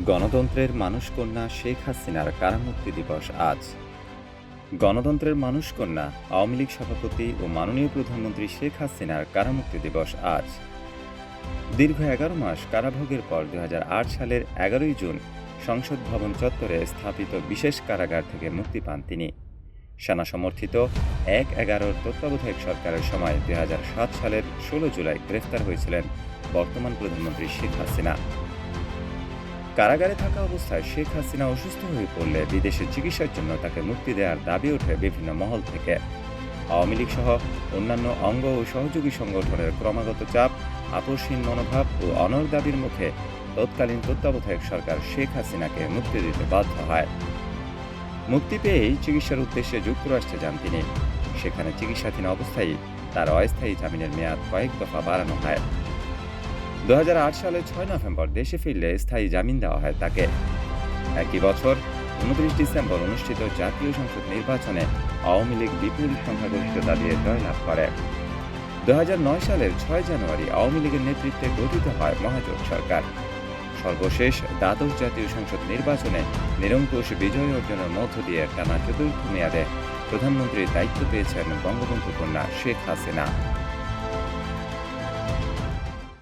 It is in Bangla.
গণতন্ত্রের মানুষকন্যা শেখ হাসিনার কারামুক্তি দিবস আজ। গণতন্ত্রের মানুষকন্যা, আওয়ামী লীগ সভাপতি ও মাননীয় প্রধানমন্ত্রী শেখ হাসিনার কারামুক্তি দিবস আজ। দীর্ঘ এগারো মাস কারাভোগের পর দু হাজার আট সালের এগারোই জুন সংসদ ভবন চত্বরে স্থাপিত বিশেষ কারাগার থেকে মুক্তি পান তিনি। সেনা সমর্থিত এক এগারোর তত্ত্বাবধায়ক সরকারের সময় দুই হাজার সাত সালের ষোলো জুলাই গ্রেফতার হয়েছিলেন বর্তমান প্রধানমন্ত্রী শেখ হাসিনা। কারাগারে থাকা অবস্থায় শেখ হাসিনা অসুস্থ হয়ে পড়লে বিদেশে চিকিৎসার জন্য তাকে মুক্তি দেওয়ার দাবি ওঠে বিভিন্ন মহল থেকে। আওয়ামী লীগ সহ অন্যান্য অঙ্গ ও সহযোগী সংগঠনের ক্রমাগত চাপ, আপোষহীন মনোভাব ও অনর দাবির মুখে তৎকালীন তত্ত্বাবধায়ক সরকার শেখ হাসিনাকে মুক্তি দিতে বাধ্য হয়। মুক্তি পেয়েই চিকিৎসার উদ্দেশ্যে যুক্তরাষ্ট্রে যান তিনি। সেখানে চিকিৎসাধীন অবস্থায় তার অস্থায়ী জামিনের মেয়াদ কয়েক দফা বাড়ানো হয়। দুহাজার আট সালে ছয় নভেম্বর দেশে ফিরলে স্থায়ী জামিন দেওয়া হয় তাকে। একই বছর উনত্রিশ ডিসেম্বর অনুষ্ঠিত জাতীয় সংসদ নির্বাচনে আওয়ামী লীগ বিপুল সংখ্যাগরিষ্ঠতা দিয়ে জয়লাভ করে। দু হাজার নয় সালের ছয় জানুয়ারি আওয়ামী লীগের নেতৃত্বে গঠিত হয় মহাজোট সরকার। সর্বশেষ দ্বাদশ জাতীয় সংসদ নির্বাচনে নিরঙ্কুশ বিজয় অর্জনের মধ্য দিয়ে টানা চতুর্থ মেয়াদে প্রধানমন্ত্রীর দায়িত্ব পেয়েছেন বঙ্গবন্ধু কন্যা শেখ হাসিনা।